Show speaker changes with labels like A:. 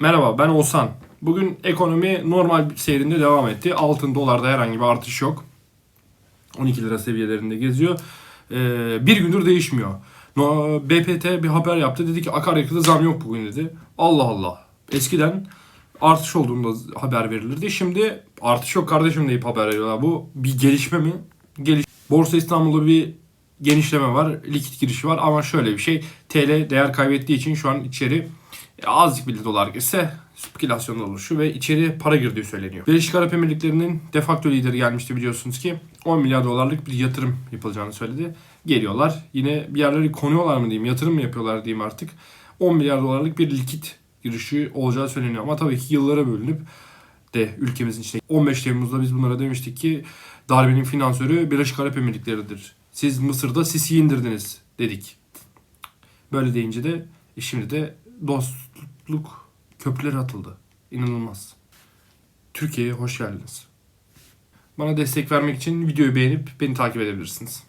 A: Merhaba ben Oğuzhan. Bugün ekonomi normal seyrinde devam etti. Altın dolarda herhangi bir artış yok. 12 lira seviyelerinde geziyor. Ee, bir gündür değişmiyor. BPT bir haber yaptı. Dedi ki akaryakıta zam yok bugün dedi. Allah Allah. Eskiden artış olduğunda haber verilirdi. Şimdi artış yok kardeşim deyip haber veriyorlar. Bu bir gelişme mi? Geliş Borsa İstanbul'da bir genişleme var. Likit girişi var ama şöyle bir şey. TL değer kaybettiği için şu an içeri azıcık bile dolar girse spekülasyon oluşu ve içeri para girdiği söyleniyor. Birleşik Arap Emirlikleri'nin defakto lideri gelmişti biliyorsunuz ki 10 milyar dolarlık bir yatırım yapılacağını söyledi. Geliyorlar yine bir yerleri konuyorlar mı diyeyim yatırım mı yapıyorlar diyeyim artık. 10 milyar dolarlık bir likit girişi olacağı söyleniyor ama tabii ki yıllara bölünüp de ülkemizin içinde 15 Temmuz'da biz bunlara demiştik ki darbenin finansörü Birleşik Arap Emirlikleri'dir. Siz Mısır'da Sisi'yi indirdiniz dedik. Böyle deyince de e şimdi de dostluk köprüleri atıldı. İnanılmaz. Türkiye'ye hoş geldiniz. Bana destek vermek için videoyu beğenip beni takip edebilirsiniz.